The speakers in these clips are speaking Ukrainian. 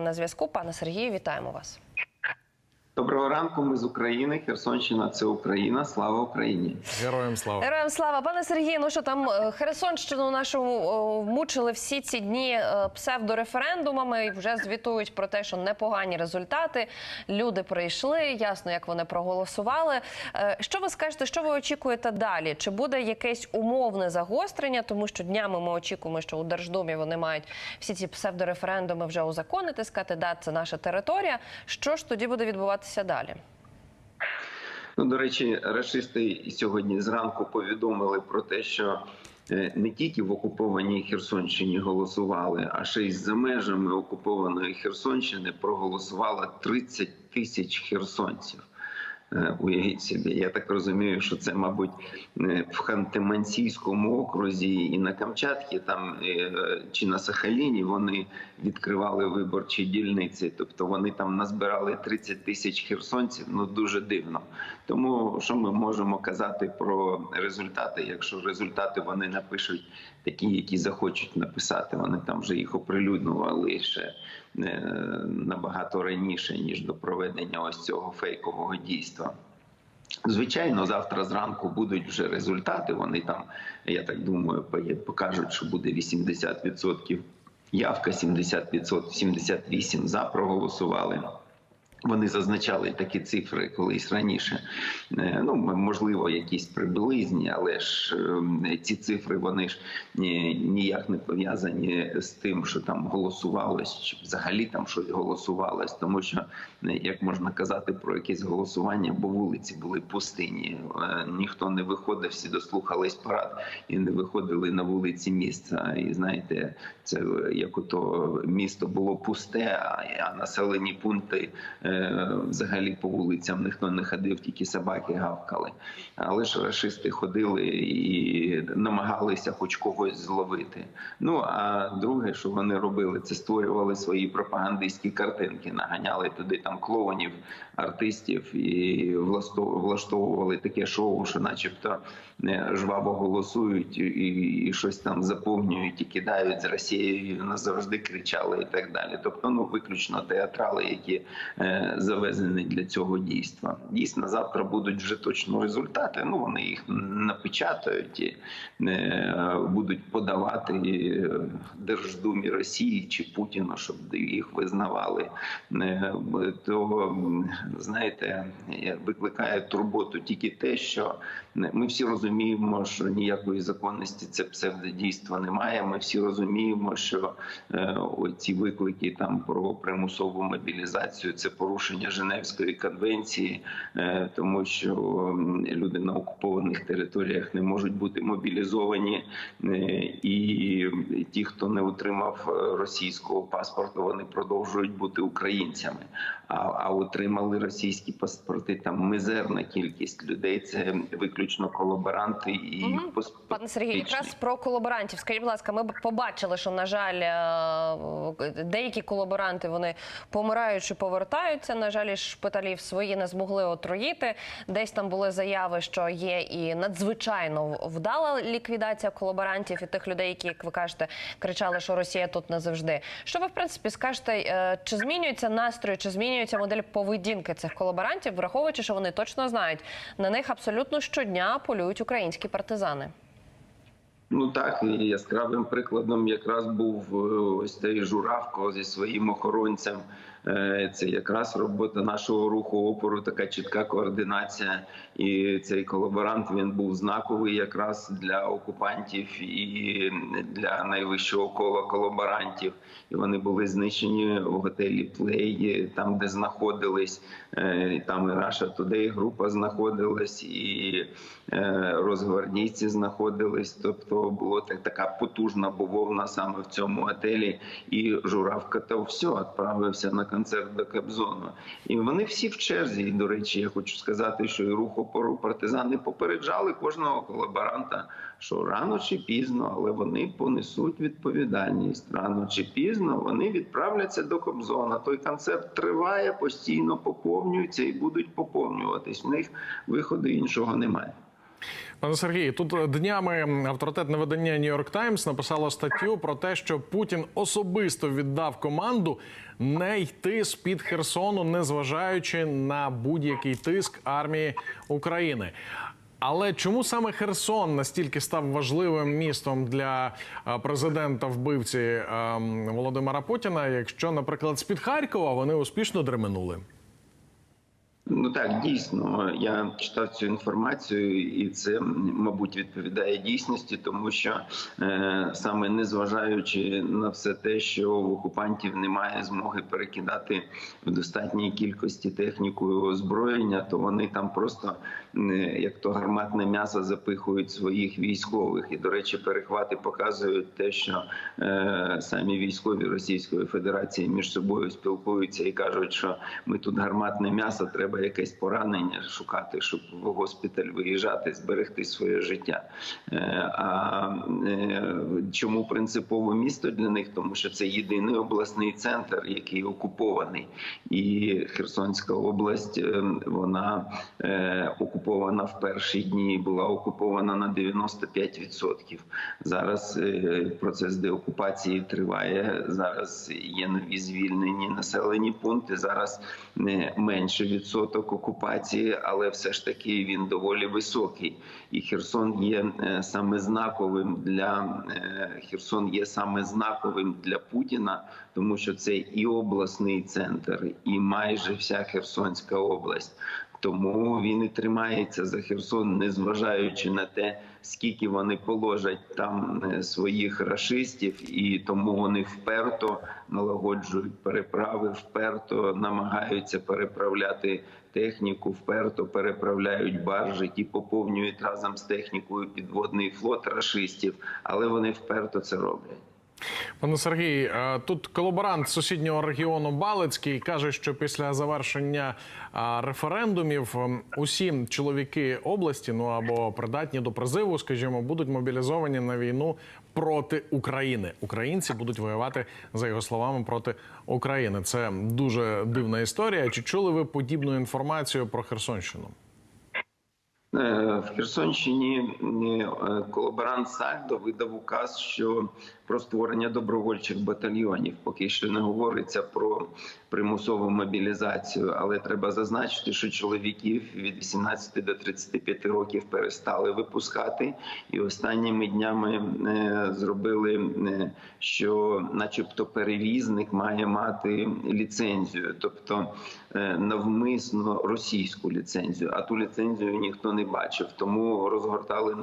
на зв'язку. Пане Сергію, вітаємо вас. Доброго ранку. Ми з України. Херсонщина це Україна. Слава Україні. Героям слава. Героям слава, пане Сергію. Ну що там е, Херсонщину нашу о, мучили всі ці дні е, псевдореферендумами. і Вже звітують про те, що непогані результати. Люди прийшли. Ясно, як вони проголосували. Е, Що ви скажете? Що ви очікуєте далі? Чи буде якесь умовне загострення? Тому що днями ми очікуємо, що у Держдумі вони мають всі ці псевдореферендуми вже узаконити, сказати, да, це наша територія. Що ж тоді буде відбуватися далі? Ну до речі, расисти сьогодні зранку повідомили про те, що е, не тільки в окупованій Херсонщині голосували, а ще й за межами окупованої Херсонщини проголосувало 30 тисяч херсонців. Е, Уявіть собі, я так розумію, що це, мабуть, е, в Ханты-Мансійському окрузі і на Камчатці, там е, чи на Сахаліні вони відкривали виборчі дільниці. Тобто вони там назбирали 30 тисяч херсонців. Ну дуже дивно. Тому що ми можемо казати про результати, якщо результати вони напишуть такі, які захочуть написати. Вони там вже їх оприлюднювали ще набагато раніше ніж до проведення ось цього фейкового дійства. Звичайно, завтра зранку будуть вже результати. Вони там, я так думаю, покажуть, що буде 80% явка, 70%, 78% за проголосували. Вони зазначали такі цифри колись раніше. Е, Ну можливо, якісь приблизні, але ж е, ці цифри вони ж ні- ніяк не пов'язані з тим, що там голосувалось, чи взагалі там щось голосувалось, тому що е, як можна казати про якесь голосування, бо вулиці були пустині. Е, Ніхто не виходив, всі дослухались парад і не виходили на вулиці міста. І знаєте, це е, як ото місто було пусте, а, населені пункти е, взагалі по вулицям ніхто не ходив, тільки собаки гавкали. Але ж рашисти ходили і намагалися хоч когось зловити. Ну а друге, що вони робили, це створювали свої пропагандистські картинки, наганяли туди там клоунів, артистів і влаштовували таке шоу, що, начебто, е, жваво голосують і, і щось там заповнюють і кидають з Росією назавжди кричали і так далі. Тобто, ну виключно театрали, які е, завезені для цього дійства. Дійсно, завтра будуть вже точно результати. Ну вони їх напечатають і е, будуть подавати е, Держдумі Росії чи Путіну, щоб їх визнавали. Е, То знаєте, е, викликає турботу тільки те, що ми всі розуміємо, що ніякої законності це псевдодійство немає. Ми всі розуміємо, що е, ці виклики там про примусову мобілізацію це порушення Женевської конвенції, е, тому що м, люди на окупованих територіях не можуть бути мобілізовані, е, і ті, хто не отримав е, російського паспорту, вони продовжують бути українцями. А, а отримали російські паспорти там мизерна кількість людей. Це виключно колаборанти і Мгм. пос- Пане Сергію, якраз про колаборантів. Скажіть, будь ласка, ми побачили, що на жаль, е, деякі колаборанти вони помираючи повертаються. На жаль, шпиталів свої не змогли отруїти. Десь там були заяви, що є і надзвичайно вдала ліквідація колаборантів і тих людей, які, як ви кажете, кричали, що Росія тут не завжди. Що ви в принципі скажете? е, Чи змінюється настрої, чи змінюється модель поведінки цих колаборантів, враховуючи, що вони точно знають, на них абсолютно щодня полюють українські партизани? Ну так яскравим прикладом якраз був е, ось цей журавко зі своїм охоронцем. Е, Це якраз робота нашого руху опору, така чітка координація. І цей колаборант він був знаковий якраз для окупантів і для найвищого кола колаборантів. І вони були знищені в готелі Плей, там де знаходились. Е, Там і Russia Today група знаходилась, і розгвардійці знаходились. Тобто була так, така потужна бавовна саме в цьому готелі. І журавка то все відправився на концерт до Кобзону. І вони всі в черзі. І, до речі, я хочу сказати, що і рух опору партизани попереджали кожного колаборанта, що рано чи пізно, але вони понесуть відповідальність. Рано чи пізно вони відправляться до Кобзона. Той концерт триває, постійно поповнюється і будуть поповнюватись. В них виходу іншого немає. Пане Сергію, тут днями авторитетне видання Нью-Йорк Таймс написало статтю про те, що Путін особисто віддав команду не йти з під Херсону, незважаючи на будь-який тиск армії України. Але чому саме Херсон настільки став важливим містом для е, президента вбивці е, Володимира Путіна, якщо, наприклад, з під Харкова вони успішно дременули? Ну так, дійсно, я читав цю інформацію, і це, мабуть, відповідає дійсності, тому що е, саме незважаючи на все те, що в окупантів немає змоги перекидати в достатній кількості техніку і озброєння, то вони там просто е, як то гарматне м'ясо запихують своїх військових. І, до речі, перехвати показують те, що е, самі військові Російської Федерації між собою спілкуються і кажуть, що ми тут гарматне м'ясо, треба якесь поранення шукати, щоб в госпіталь виїжджати, зберегти своє життя. Е, А е, чому принципове місто для них? Тому що це єдиний обласний центр, який окупований, і Херсонська область е, вона окупована в перші дні, була окупована на 95%. Зараз процес деокупації триває. Зараз є нові звільнені населені пункти. Зараз менше відсоток окупації, але все ж таки він доволі високий. І Херсон є е, саме знаковим для е, Херсон є саме знаковим для Путіна, тому що це і обласний центр, і майже вся Херсонська область. Тому він і тримається за Херсон, незважаючи на те, скільки вони положать там е, своїх рашистів, і тому вони вперто налагоджують переправи, вперто намагаються переправляти техніку, вперто переправляють баржі, ті поповнюють разом з технікою підводний флот рашистів, але вони вперто це роблять. Пане Сергій, е, тут колаборант сусіднього регіону Балицький каже, що після завершення е, референдумів усі чоловіки області, ну або придатні до призиву, скажімо, будуть мобілізовані на війну проти України. Українці будуть воювати за його словами проти України. Це дуже дивна історія. Чи чули ви подібну інформацію про Херсонщину? Е, В Херсонщині колаборант Сальдо видав указ, що про створення добровольчих батальйонів. Поки що не говориться про примусову мобілізацію, але треба зазначити, що чоловіків від 18 до 35 років перестали випускати, і останніми днями е, зробили, е, що, начебто, перевізник має мати ліцензію, тобто е, навмисно російську ліцензію, а ту ліцензію ніхто не бачив. Тому розгортали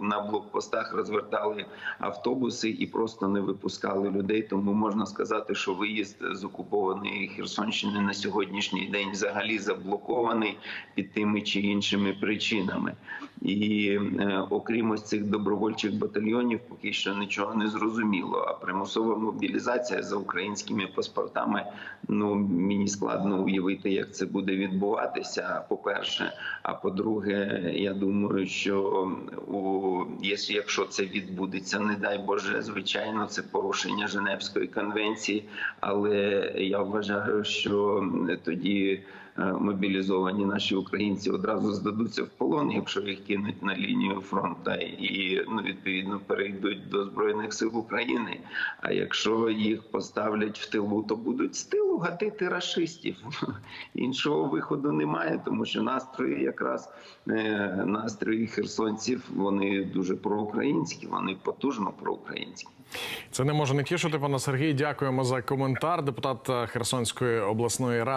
на блокпостах, розвертали автобуси і просто не випускали людей. Тому можна сказати, що виїзд з окупованої Херсонщини на сьогоднішній день взагалі заблокований під тими чи іншими причинами. І е, окрім ось цих добровольчих батальйонів, поки що нічого не зрозуміло. А примусова мобілізація за українськими паспортами. Ну мені складно уявити, як це буде відбуватися. По перше, а по-друге, я думаю, що у якщо це відбудеться, не дай Боже, звичайно, це порушення Женевської конвенції. Але я вважаю, що тоді мобілізовані наші українці одразу здадуться в полон, якщо їх кинуть на лінію фронту, і ну відповідно перейдуть до збройних сил України. А якщо їх поставлять в тилу, то будуть з тилу гатити рашистів. Іншого виходу немає, тому що настрої, якраз е, настрої херсонців, вони дуже проукраїнські, вони потужно проукраїнські. Це не може не тішити, пане Сергій. Дякуємо за коментар. Депутат е, Херсонської обласної ради.